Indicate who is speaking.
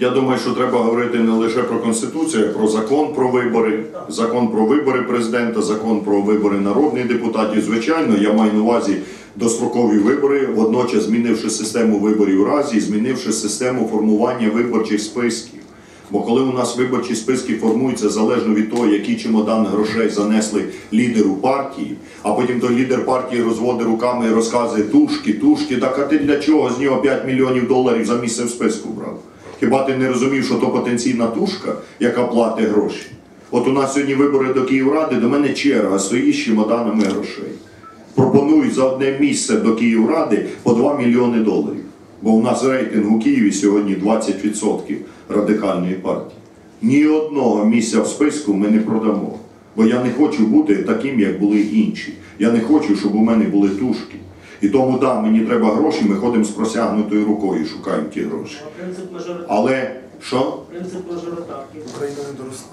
Speaker 1: Я думаю, що треба говорити не лише про конституцію, а про закон про вибори, закон про вибори президента, закон про вибори народних депутатів. Звичайно, я маю на увазі дострокові вибори, водночас змінивши систему виборів разі, змінивши систему формування виборчих списків. Бо коли у нас виборчі списки формуються залежно від того, який чемодан грошей занесли лідеру партії, а потім той лідер партії розводить руками і розказує тушки, тушки, так а ти для чого з нього 5 мільйонів доларів за місце в списку брав? Хіба ти не розумів, що то потенційна тушка, яка платить гроші? От у нас сьогодні вибори до Київради, до мене черга стоїть з чемоданами грошей. Пропонують за одне місце до Київради по 2 мільйони доларів. Бо у нас рейтинг у Києві сьогодні 20% радикальної партії. Ні одного місця в списку ми не продамо. Бо я не хочу бути таким, як були інші. Я не хочу, щоб у мене були тушки. І тому, да, мені треба гроші, ми ходимо з просягнутою рукою, шукаємо ті гроші. Але що?
Speaker 2: Принцип мажоритарки.
Speaker 3: Україна не доросла.